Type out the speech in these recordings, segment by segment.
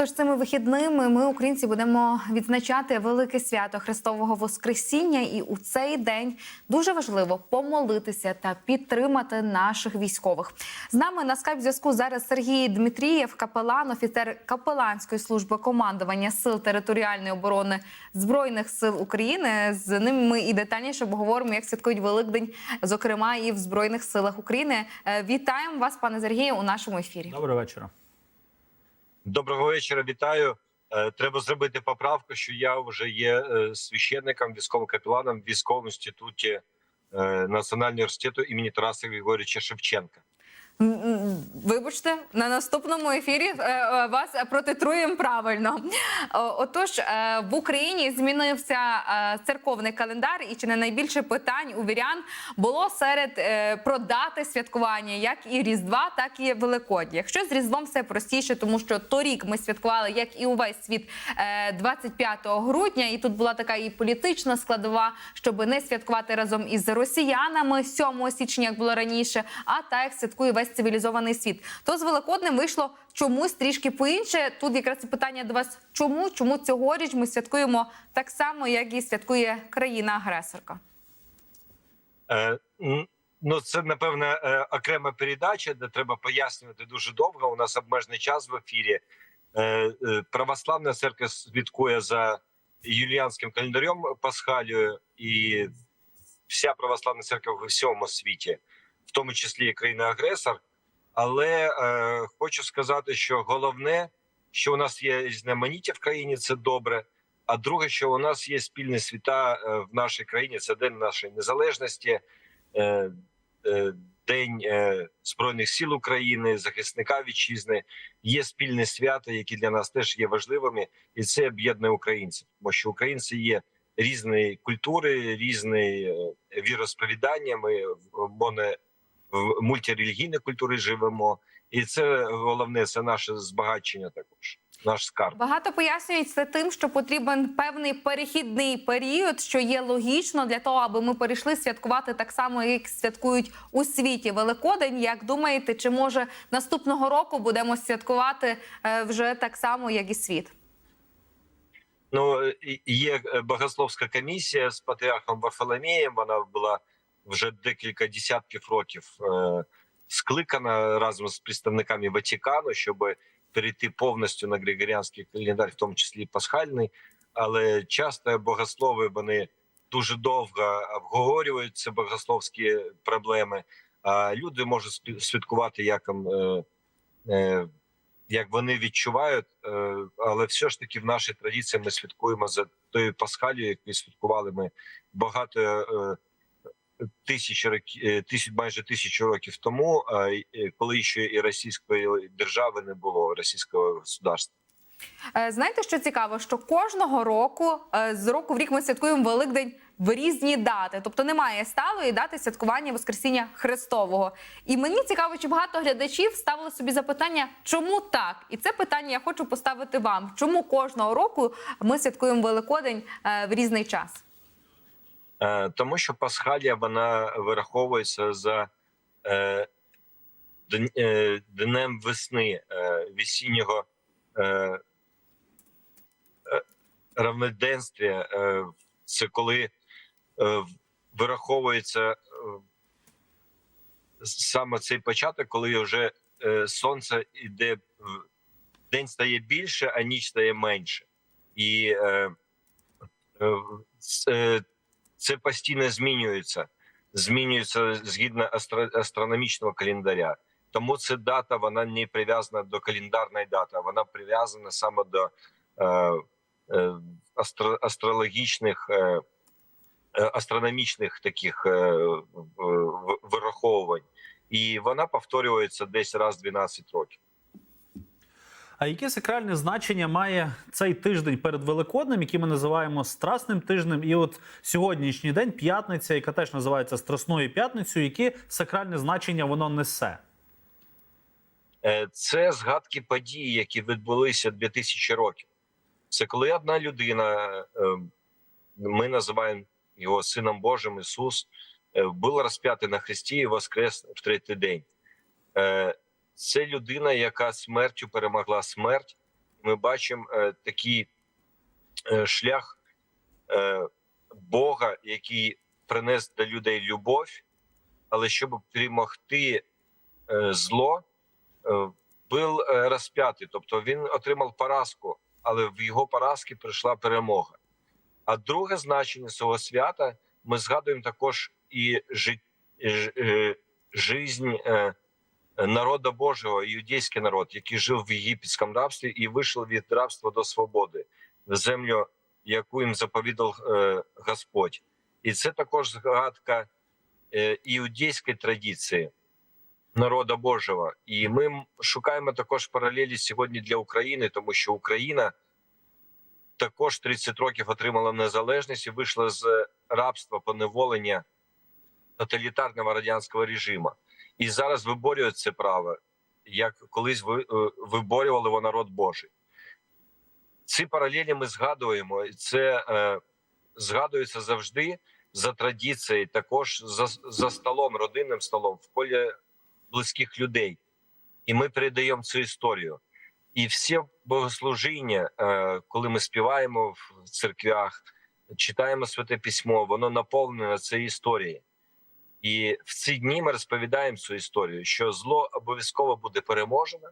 Отож, цими вихідними ми, українці, будемо відзначати велике свято Христового Воскресіння. І у цей день дуже важливо помолитися та підтримати наших військових. З нами на скайп зв'язку зараз Сергій Дмитрієв, капелан, офіцер капеланської служби командування сил територіальної оборони збройних сил України. З ним ми і детальніше поговоримо, як святкують Великдень, зокрема і в збройних силах України. Е, Вітаємо вас, пане Сергію, у нашому ефірі. Доброго вечора. Доброго вечора, вітаю. Е, Треба зробити поправку, що я вже є е, священником, військовим капеланом в військовому інституті е, Національного університету імені Тараса Григорьовича Шевченка. Вибачте, на наступному ефірі е, е, вас протитруємо правильно. Отож, е, в Україні змінився церковний календар, і чи не найбільше питань у вірян було серед про дати святкування, як і Різдва, так і Великодня. Якщо з Різдвом все простіше, тому що торік ми святкували, як і увесь світ, е, 25 грудня, і тут була така і політична складова, щоб не святкувати разом із росіянами 7 січня, як було раніше, а так як святкує весь цивілізований світ. То з Великоднем вийшло чомусь трішки по-інше. Тут якраз питання до вас: чому? Чому цьогоріч ми святкуємо так само, як і святкує країна-агресорка? Е, Ну, це напевно е, окрема передача, де треба пояснювати дуже довго. У нас обмежений час в ефірі. Е, е, Православна церква святкує за юліанським календарем Пасхалію, і вся православна церква в всьому світі, в тому числі і країна-агресор. Але е, хочу сказати, що головне, що у нас є різноманіття в країні, це добре. А друге, що у нас є спільні свята е, в нашій країні, це День нашої незалежності, е, е, День е, Збройних сил України, захисника вітчизни. Є спільні свята, які для нас теж є важливими, і це об'єднує українців. Тому що українці є різної культури, різної е, віросповідання. Ми в моно- в мультирелігійній культурі живемо, і це головне це наше збагачення також, наш скарб. Багато пояснюють це тим, що потрібен певний перехідний період, що є логічно для того, аби ми перейшли святкувати так само, як святкують у світі Великодень. Як думаєте, чи може наступного року будемо святкувати е, вже так само, як і світ? Ну є е, богословська комісія з патріархом Варфоломієм. Вона була вже декілька десятків років е, скликана разом з представниками Ватикану, щоб перейти повністю на григоріанський календар, в тому числі і пасхальний. Але часто богослови вони дуже довго обговорюють ці богословські проблеми. А люди можуть святкувати як е, е, як вони відчувають, але все ж таки в нашій традиції ми святкуємо за тою пасхалію, яку святкували ми багато тисяч років, е, тисяч майже тисячу років тому, е, коли ще і російської держави не було російського государства. Е, Знаєте, що цікаво, що кожного року з року в рік ми святкуємо Великдень в різні дати, тобто немає сталої дати святкування Воскресіння Христового. І мені цікаво, чи багато глядачів ставили собі запитання, чому так? І це питання я хочу поставити вам. Чому кожного року ми святкуємо Великодень в різний час? Е, Тому що Пасхалія вона вираховується за е, е, днем весни весіннього равноденствия. Е, Це коли вираховується саме цей початок, коли вже сонце іде в- день стає більше, а ніч стає менше. І це, це постійно змінюється. Змінюється згідно астро- астрономічного календаря. Тому ця дата вона не прив'язана до календарної дати, вона прив'язана саме до е, е, астро, астрологічних, е, е, астрономічних таких е, вираховувань. І вона повторюється десь раз 12 років. А яке сакральне значення має цей тиждень перед Великоднем, який ми називаємо Страсним тижнем, і от сьогоднішній день, п'ятниця, яка теж називається Страсною п'ятницею, яке сакральне значення воно несе? Е, Це згадки подій, які відбулися 2000 років. Це коли одна людина, е, ми називаємо його Сином Божим Ісус, е, був розп'ятий на Христі і воскрес в третій день. Це людина, яка смертю перемогла смерть. Ми бачимо е, такий е, шлях е, Бога, який принес до людей любов, але щоб перемогти е, зло, е, був е, розп'ятий, тобто він отримав поразку, але в його поразки прийшла перемога. А друге значення цього свята ми згадуємо також і е, жизнь е, народа Божого, іудейський народ, який жив в єгипетському рабстві і вийшов від рабства до свободи в землю, яку їм заповідав е, Господь. І це також згадка е, іудейської традиції народа Божого. І ми шукаємо також паралелі сьогодні для України, тому що Україна також 30 років отримала незалежність і вийшла з рабства поневолення тоталітарного радянського режиму. І зараз виборюють це право, як колись ви, е, виборювали його народ Божий. Ці паралелі ми згадуємо, і це е, згадується завжди за традицією, також за, за столом, родинним столом, в колі близьких людей. І ми передаємо цю історію. І всі богослужіння, е, коли ми співаємо в церквях, читаємо святе письмо, воно наповнене цією історією. І в ці дні ми розповідаємо цю історію, що зло обов'язково буде переможено,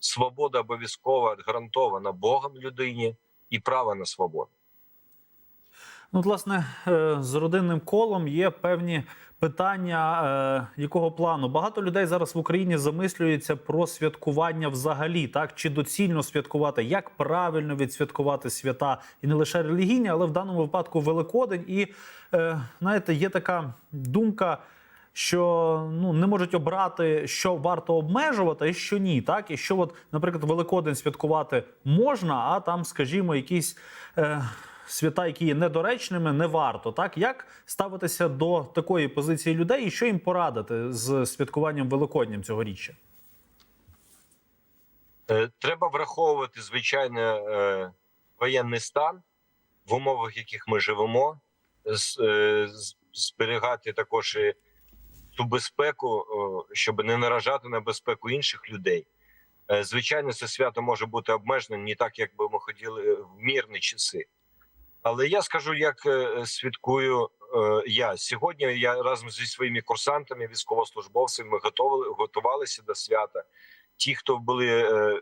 свобода обов'язково гарантована Богом людині і право на свободу. Ну, власне, е, з родинним колом є певні питання, е, якого плану. Багато людей зараз в Україні замислюються про святкування взагалі, так чи доцільно святкувати, як правильно відсвяткувати свята, і не лише релігійні, але в даному випадку Великодень. І е, знаєте, є така думка. Що ну не можуть обрати, що варто обмежувати, і що ні, так і що, от, наприклад, Великодень святкувати можна, а там, скажімо, якісь е, свята, які є недоречними, не варто. Так як ставитися до такої позиції людей, і що їм порадити з святкуванням Великоднім цьогоріччя? Е, Треба враховувати звичайно е, воєнний стан в умовах, яких ми живемо, е, зберігати також і ту безпеку, щоб не наражати на безпеку інших людей. Звичайно, це свято може бути обмеженим не так, як би ми хотіли в мирні часи. Але я скажу, як е, святкую е, я сьогодні. Я разом зі своїми курсантами, військовослужбовцями, ми готували готувалися до свята. Ті, хто були е,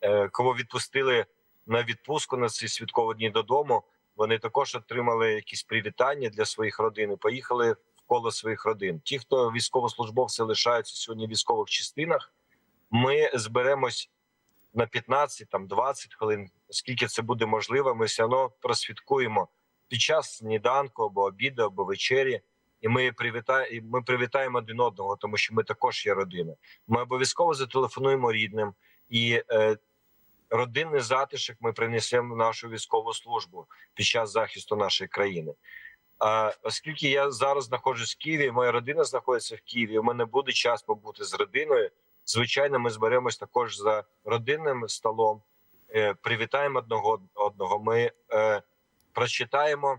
е, кого відпустили на відпустку на ці святкові дні додому, вони також отримали якісь привітання для своїх родин і поїхали в коло своїх родин. Ті, хто військовослужбовці лишаються сьогодні в військових частинах, ми зберемось на 15 там 20 хвилин, скільки це буде можливо. Ми все одно просвяткуємо під час сніданку або обіду, або вечері. І ми привітаємо, ми привітаємо один одного, тому що ми також є родина. Ми обов'язково зателефонуємо рідним і е, родинний затишок ми принесемо в нашу військову службу під час захисту нашої країни. А оскільки я зараз знаходжусь в Києві, моя родина знаходиться в Києві. У мене буде час побути з родиною. Звичайно, ми зберемось також за родинним столом. Е, привітаємо одного одного. Ми е, прочитаємо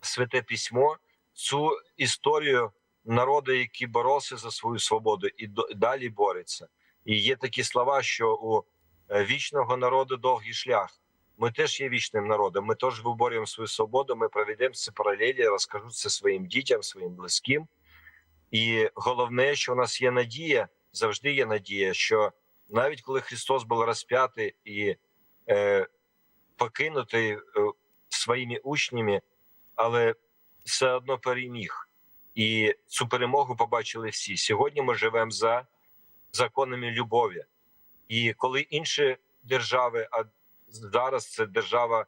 святе письмо, цю історію народу, який боровся за свою свободу, і далі бореться. І є такі слова, що у е, вічного народу довгий шлях. Ми теж є вічним народом. Ми теж виборюємо свою свободу. Ми проведемо ці паралелі, розкажу це своїм дітям, своїм близьким. І головне, що у нас є надія, завжди є надія, що навіть коли Христос був розп'ятий і е, покинутий е, своїми учнями, але все одно переміг. І цю перемогу побачили всі. Сьогодні ми живемо за законами любові. І коли інші держави, а зараз це держава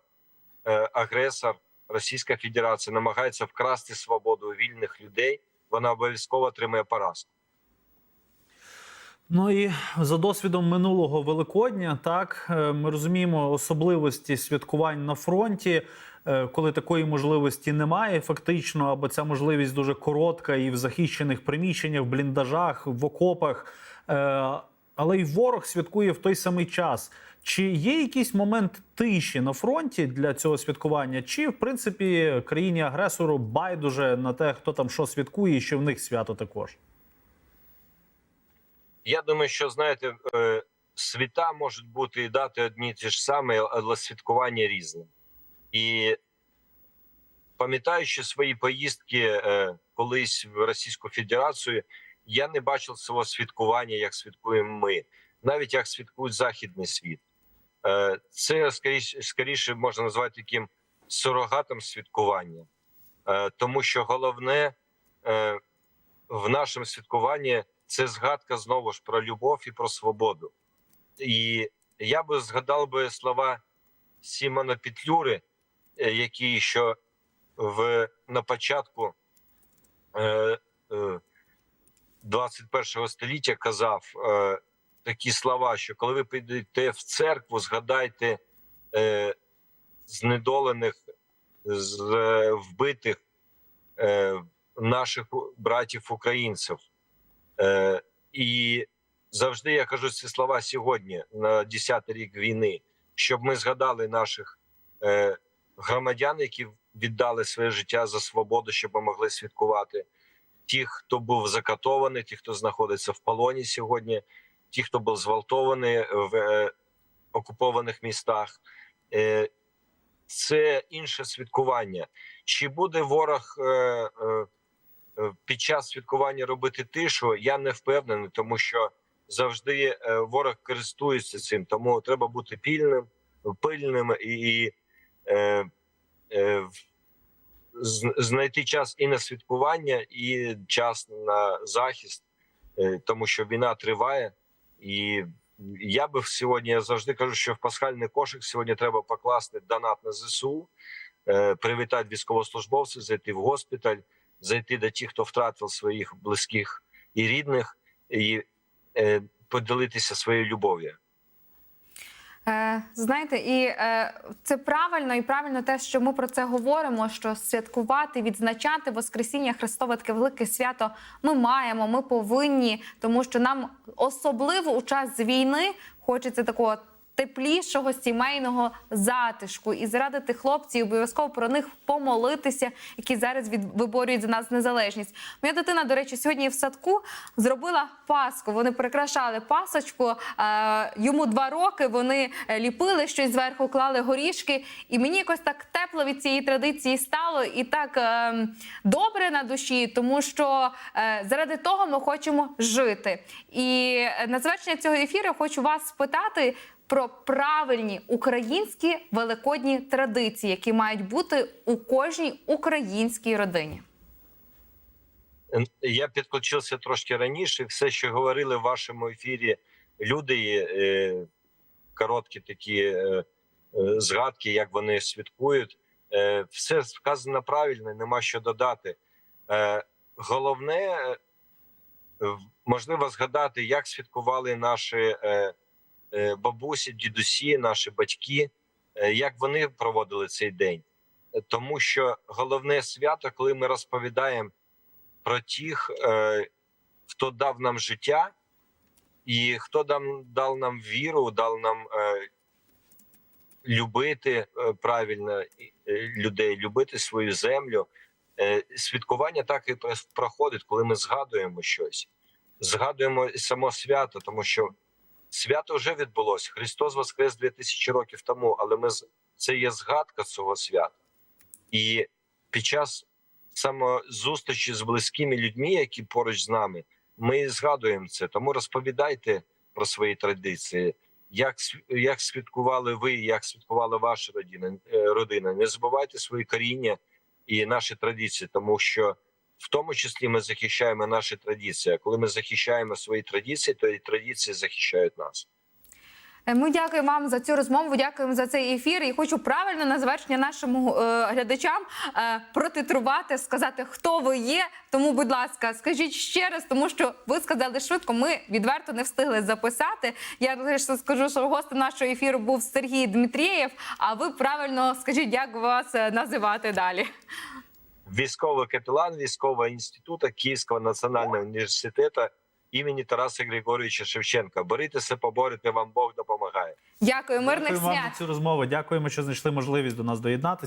е, Російська Федерація намагається вкрасти свободу вільних людей, вона обов'язково отримає поразку. Ну і за досвідом минулого Великодня, так е, ми розуміємо особливості святкувань на фронті, е, коли такої можливості немає, фактично, або ця можливість дуже коротка і в захищених приміщеннях, в бліндажах, в окопах. Е, Але й ворог святкує в той самий час. Чи є якийсь момент тиші на фронті для цього святкування? Чи в принципі країні агресору байдуже на те, хто там що святкує, і що в них свято також? Я думаю, що знаєте, е, світа можуть бути і дати одні ті ж самі, але святкування різне. І пам'ятаючи свої поїздки е, колись в Російську Федерацію, я не бачив цього святкування, як святкуємо ми, навіть як святкують західний світ. Е, Це скоріше, скоріше можна назвати таким сурогатом святкування, тому що головне в нашому святкуванні це згадка знову ж про любов і про свободу. І я би згадав би слова Сімона Петлюри, е, який ще в на початку е, е, 21 століття казав е, такі слова, що коли ви підете в церкву, згадайте е, знедолених, з е, вбитих е, наших братів українців. Е, і завжди я кажу ці слова сьогодні, на 10-й рік війни, щоб ми згадали наших е, громадян, які віддали своє життя за свободу, щоб ми могли святкувати. Ті, хто був закатований, ті, хто знаходиться в полоні сьогодні, ті, хто був зґвалтований в е, окупованих містах. Е, це інше святкування. Чи буде ворог е, е, під час святкування робити тишу? Я не впевнений, тому що завжди е, ворог користується цим. Тому треба бути пільним, пильним і, і е, е, знайти час і на святкування, і час на захист, е, тому що війна триває. І я би сьогодні я завжди кажу, що в пасхальний кошик сьогодні треба покласти донат на ЗСУ, е, привітати військовослужбовців, зайти в госпіталь, зайти до тих, хто втратив своїх близьких і рідних, і е, поділитися своєю любов'ю. Е, знаєте, і е, це правильно і правильно те, що ми про це говоримо. Що святкувати, відзначати Воскресіння Христове таке велике свято ми маємо, ми повинні, тому що нам особливо у час війни хочеться такого. Теплішого сімейного затишку і заради тих хлопців обов'язково про них помолитися, які зараз від виборюють за нас незалежність. Моя дитина, до речі, сьогодні в садку зробила паску. Вони прикрашали пасочку. Е, йому два роки. Вони е, ліпили щось зверху, клали горішки. І мені якось так тепло від цієї традиції стало і так е, добре на душі, тому що е, заради того ми хочемо жити. І е, на завершення цього ефіру хочу вас спитати. Про правильні українські великодні традиції, які мають бути у кожній українській родині. Е, Я підключився трошки раніше. Все, що говорили в вашому ефірі, люди, е, короткі такі е, е, згадки, як вони святкують. Все сказано правильно, нема що додати. Головне, можливо, згадати, як святкували наші бабусі, дідусі, наші батьки, е, як вони проводили цей день. Е, Тому що головне свято, коли ми розповідаємо про тих, е, хто дав нам життя, і хто дав, дав нам віру, дав нам е, любити е, правильно е, людей, любити свою землю. Е, святкування так і проходить, коли ми згадуємо щось. Згадуємо само свято, тому що свято вже відбулося. Христос воскрес 2000 років тому, але ми це є згадка цього свята. І під час саме зустрічі з близькими людьми, які поруч з нами, ми згадуємо це. Тому розповідайте про свої традиції, як як святкували ви, як святкувала ваша е, родина. Не забувайте свої коріння і наші традиції, тому що в тому числі ми захищаємо наші традиції. А коли ми захищаємо свої традиції, то і традиції захищають нас. Е, Ми дякуємо вам за цю розмову. Дякуємо за цей ефір. І хочу правильно на завершення нашим е, глядачам е, протитрувати, сказати, хто ви є. Тому, будь ласка, скажіть ще раз, тому що ви сказали швидко. Ми відверто не встигли записати. Я лише скажу, що гостем нашого ефіру був Сергій Дмитрієв. А ви правильно скажіть, як вас називати далі? Військовий капелан військового інституту Київського національного університету імені Тараса Григоровича Шевченка. Борітеся, поборете, вам Бог допомагає. Дякую, мирних Дякую вам свят. за цю розмову. Дякуємо, що знайшли можливість до нас доєднатися.